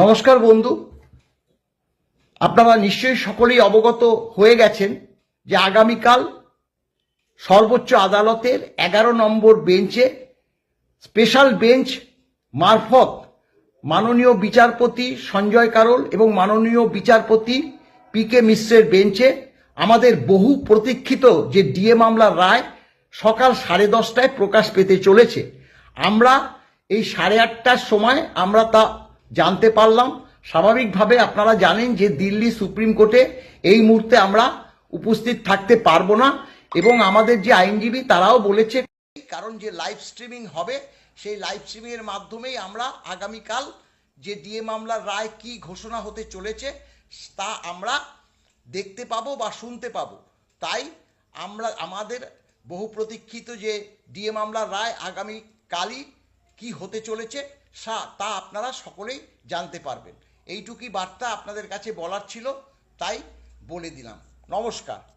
নমস্কার বন্ধু। আপনারা নিশ্চয়ই সকলেই অবগত হয়ে গেছেন যে আগামীকাল সর্বোচ্চ আদালতের এগারো নম্বর বেঞ্চে স্পেশাল বেঞ্চ মারফত মাননীয় বিচারপতি সঞ্জয় কারোল এবং মাননীয় বিচারপতি পি কে মিশ্রের বেঞ্চে আমাদের বহু প্রতীক্ষিত যে ডিএ মামলার রায় সকাল সাড়ে দশটায় প্রকাশ পেতে চলেছে। আমরা এই সাড়ে আটটার সময় আমরা তা জানতে পারলাম। স্বাভাবিকভাবে আপনারা জানেন যে দিল্লি সুপ্রিম কোর্টে এই মুহূর্তে আমরা উপস্থিত থাকতে পারব না এবং আমাদের যে আইনজীবী তারাও বলেছে, কারণ যে লাইভ স্ট্রিমিং হবে, সেই লাইভ স্ট্রিমিংয়ের মাধ্যমেই আমরা আগামীকাল যে ডিএ মামলার রায় কি ঘোষণা হতে চলেছে, তা আমরা দেখতে পাবো বা শুনতে পাবো। তাই আমরা, আমাদের বহু প্রতীক্ষিত যে ডিএ মামলার রায় আগামী কালই কি হতে চলেছে, সা- তা আপনারা সকলেই জানতে পারবেন। এইটুকুই বার্তা আপনাদের কাছে বলার ছিল, তাই বলে দিলাম। নমস্কার।